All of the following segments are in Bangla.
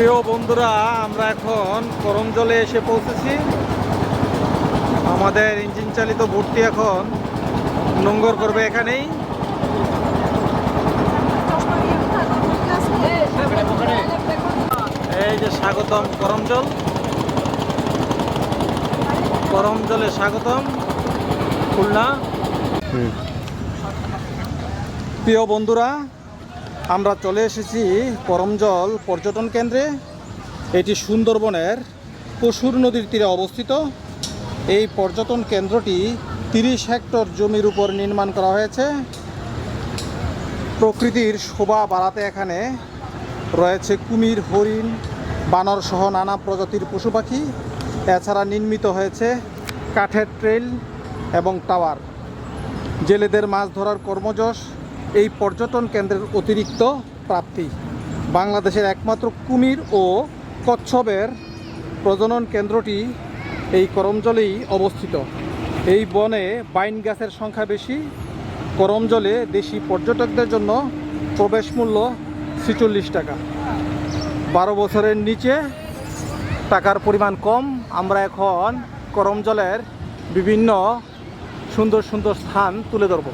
প্রিয় বন্ধুরা আমরা এখন করমজলে এসে পৌঁছেছি। আমাদের ইঞ্জিন চালিত বোটটি এখন নোঙ্গর করবে এখানেই। এই যে স্বাগতম করম করমজল। করমজলে স্বাগতম। খুলনা। প্রিয় বন্ধুরা আমরা চলে এসেছি করমজল পর্যটন কেন্দ্রে। এটি সুন্দরবনের পশুর নদীর তীরে অবস্থিত। এই পর্যটন কেন্দ্রটি তিরিশ হেক্টর জমির উপর নির্মাণ করা হয়েছে। প্রকৃতির শোভা বাড়াতে এখানে রয়েছে কুমির, হরিণ, বানর সহ নানা প্রজাতির পশু পাখি। এছাড়া নির্মিত হয়েছে কাঠের ট্রেল এবং টাওয়ার। জেলেদের মাছ ধরার কর্মযশ এই পর্যটন কেন্দ্রের অতিরিক্ত প্রাপ্তি। বাংলাদেশের একমাত্র কুমির ও কচ্ছপের প্রজনন কেন্দ্রটি এই করমজলেই অবস্থিত। এই বনে বাইন গাছের সংখ্যা বেশি। করমজলে দেশি পর্যটকদের জন্য প্রবেশ মূল্য ছিচল্লিশ টাকা। বারো বছরের নিচে টাকার পরিমাণ কম। আমরা এখন করমজলের বিভিন্ন সুন্দর সুন্দর স্থান তুলে ধরব।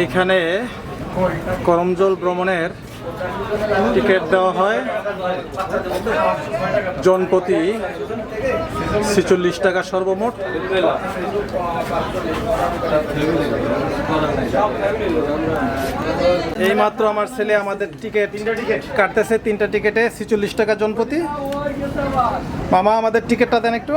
এইখানে করমজল ভ্রমণের টিকিট দেওয়া হয়। জনপ্রতি ছেচল্লিশ টাকা সর্বমোট। এই মাত্র আমার ছেলে আমাদের টিকিট কাটতেছে, তিনটা টিকিটে ছেচল্লিশ টাকা জনপ্রতি। মামা, আমাদের টিকিটটা দেন একটু।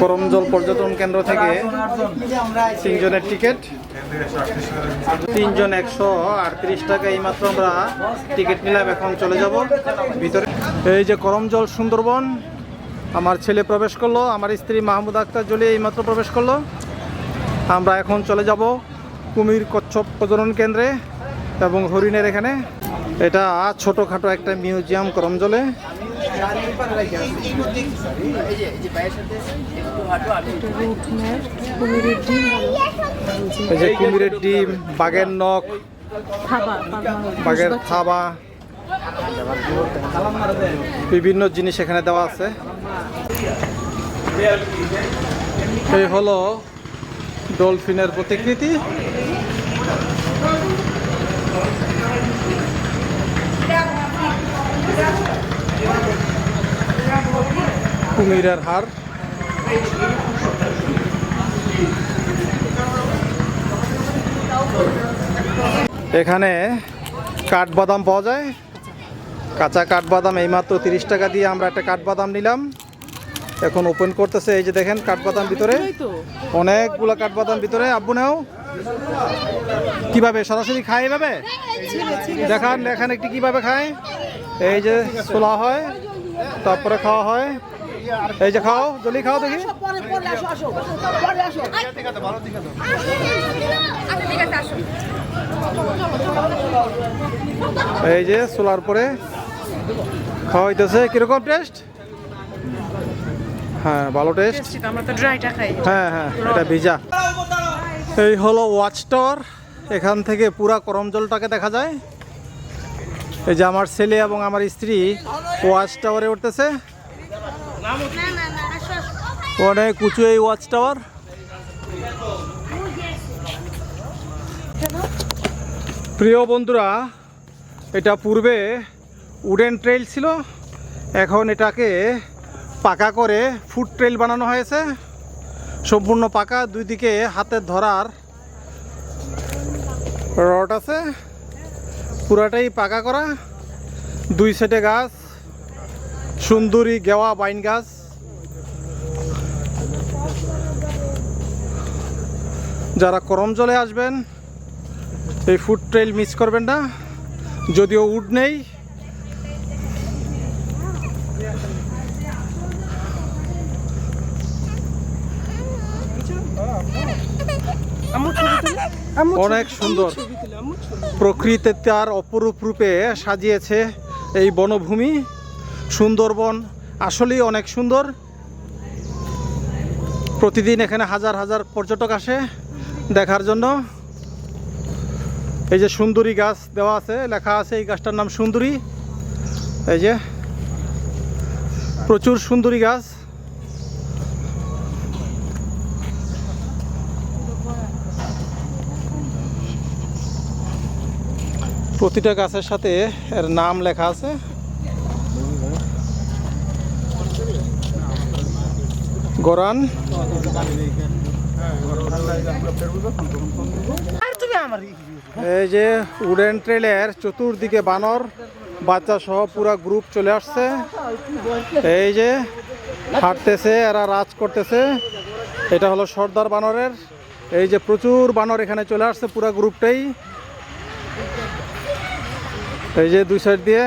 করমজল পর্যটন কেন্দ্র থেকে তিনজনের টিকিট। তিনজন একশো আটত্রিশ টাকা এইমাত্র আমরা টিকিট নিলাম, এখন চলে যাব ভিতরে। এই যে করমজল সুন্দরবন, আমার ছেলে প্রবেশ করল, আমার স্ত্রী মাহমুদ আক্তার জলি এইমাত্র প্রবেশ করল। আমরা এখন চলে যাব কুমির কচ্ছপ প্রজনন কেন্দ্রে এবং হরিণের এখানে। এটা ছোটোখাটো একটা মিউজিয়াম করমজলে এই যে কুমিরের ডিম, বাঘের নখ, বাঘের থাবা, বিভিন্ন জিনিস এখানে দেওয়া আছে। এই হলো ডলফিনের প্রতিকৃতি। কুমিরের হার। এখানে কাঠবাদাম পাওয়া যায়। কাঁচা কাঠবাদাম এইমাত্র তিরিশ টাকা দিয়ে আমরা একটা কাঠবাদাম নিলাম। এখন ওপেন করতেছে, এই যে দেখেন কাঠবাদাম ভিতরে। অনেকগুলো কাঠবাদাম ভিতরে। আব্বু, নেও। কীভাবে? সরাসরি খায় এভাবে? দেখান এখানে একটি কীভাবে খায়। এই যে ছোলা হয়, তারপরে খাওয়া হয়। এই যে খাও জলি খাও দেখি। এই যে ছোলার পরে খাওয়াইতেছে। কীরকম টেস্ট হ্যাঁ ভালো টেস্ট আমরা তো ড্রাইটা খাই। হ্যাঁ হ্যাঁ এটা ভিজা। এই হলো ওয়াচ টাওয়ার এখান থেকে পুরা করমজলটাকে দেখা যায়। এই যে আমার ছেলে এবং আমার স্ত্রী ওয়াচ টাওয়ারে উঠতেছে। অনেক উঁচু এই ওয়াচ টাওয়ার প্রিয় বন্ধুরা, এটা পূর্বে উডেন ট্রেল ছিল। এখন এটাকে পাকা করে ফুড ট্রেল বানানো হয়েছে। সম্পূর্ণ পাকা দুই দিকে হাতে ধরার রড আছে। পুরাটাই পাকা করা। দুই সেটে গাছ সুন্দরী গেওয়া বাইন গাছ। যারা করম জলে আসবেন, এই ফুড ট্রেল মিস করবেন না। যদিও উড নেই। অনেক সুন্দর। প্রকৃতিতে তার অপরূপ রূপে সাজিয়েছে এই বনভূমি। সুন্দরবন আসলেই অনেক সুন্দর। প্রতিদিন এখানে হাজার হাজার পর্যটক আসে দেখার জন্য। এই যে সুন্দরী গাছ দেওয়া আছে, লেখা আছে এই গাছটার নাম সুন্দরী। এই যে প্রচুর সুন্দরী গাছ। প্রতিটা গাছের সাথে এর নাম লেখা আছে। গরান। এই যে উডেন ট্রেলের চতুর্দিকে বানর বাচ্চা সহ পুরা গ্রুপ চলে আসছে। এই যে হাঁটতেছে এরা রাজ করতেছে। এটা হলো সর্দার বানরের। এই যে প্রচুর বানর এখানে চলে আসছে পুরা গ্রুপটাই এই যে দুই সাইড দিয়ে।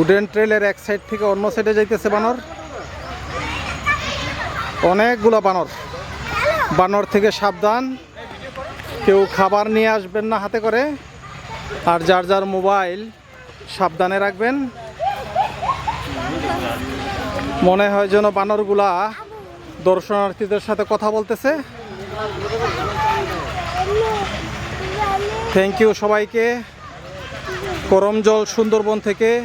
উডেন ট্রেলের এক সাইড থেকে অন্য সাইডে যাইতেছে বানর। অনেকগুলো বানর। বানর থেকে সাবধান। কেউ খাবার নিয়ে আসবেন না হাতে করে। আর যার যার মোবাইল সাবধানে রাখবেন। মনে হয় যেন বানরগুলা দর্শনার্থীদের সাথে কথা বলতেছে। থ্যাংক ইউ সবাইকে। করমজল সুন্দরবন থেকে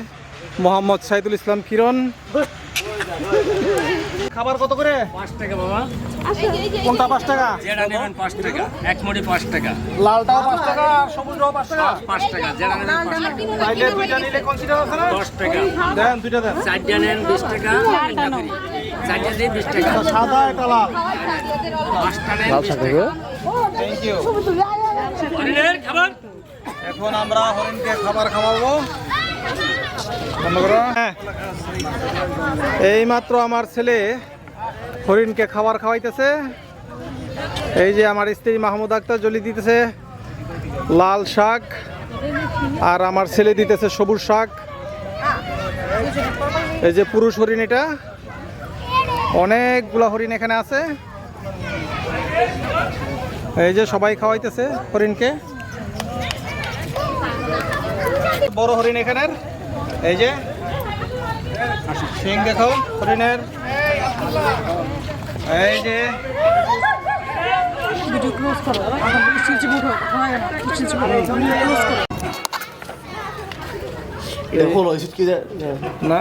মোহাম্মদ সাইদুল ইসলাম কিরণ। খাবার কত করে? পাঁচ টাকা বাবা। কোনটা পাঁচ টাকা? যেটা নেবেন পাঁচ টাকা। এক মুড়ি পাঁচ টাকা। লালটাও পাঁচ টাকা আর সবুজটাও পাঁচ টাকা। পাঁচ টাকা যেটা নেবেন পাঁচ টাকা। তাইলে দুইটা নিলে কনসিডার আছে না? দশ টাকা। দেন দুইটা দেন। চারটা নেন বিশ টাকা। একটা ফ্রি চারটা দিয়ে বিশ টাকা। সাদা একটা লাল। পাঁচটা নেন বিশ টাকা। থ্যাংক ইউ হরিণের খাবার? এখন আমরা হরিণকে খাবার খাওয়াবো। এই মাত্র আমার ছেলে হরিণকে খাবার খাওয়াইতেছে। এই যে আমার স্ত্রী মাহমুদ আক্তার জলি দিতেছে লাল শাক, আর আমার ছেলে দিতেছে সবুজ শাক। এই যে পুরুষ হরিণ এটা। অনেকগুলা হরিণ এখানে আছে। এই যে সবাই খাওয়াইতেছে হরিণকে। বড় হরিণ এখানের। এই যে সিং দেখো হরিণের। এই যে ভিডিও ক্লোজ করো ক্লোজ করো কি না।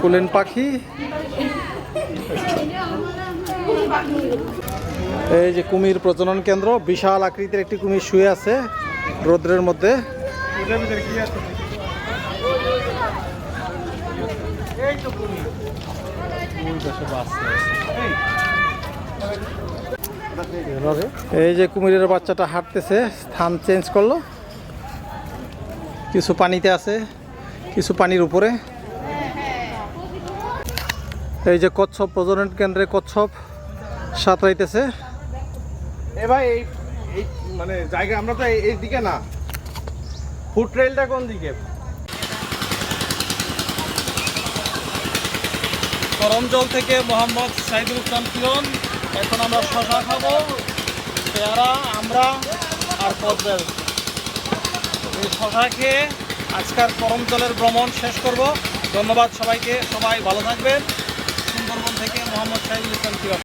কুলেন পাখি। এই যে কুমির প্রজনন কেন্দ্র বিশাল আকৃতির একটি কুমির শুয়ে আছে রৌদ্রের মধ্যে। এই যে কুমিরের বাচ্চাটা হাঁটতেছে, স্থান চেঞ্জ করল। কিছু পানিতে আছে, কিছু পানির উপরে। এই যে কচ্ছপ, প্রজনন কেন্দ্রে কচ্ছপ সাঁতরাইতেছে। এ ভাই, এই মানে জায়গা আমরা তো এই দিকে না। ফুড ট্রেলটা কোন দিকে? করমজল থেকে মোহাম্মদ সাইদুল ইসলাম কিরণ। এখন আমরা শশা খাব, পেয়ারা, আমরা আর কদবেল এই শশা খেয়ে আজকের করমজলের ভ্রমণ শেষ করব। ধন্যবাদ সবাইকে, সবাই ভালো থাকবেন। সুন্দরবন থেকে মোহাম্মদ সাইদুল ইসলাম কিরণ।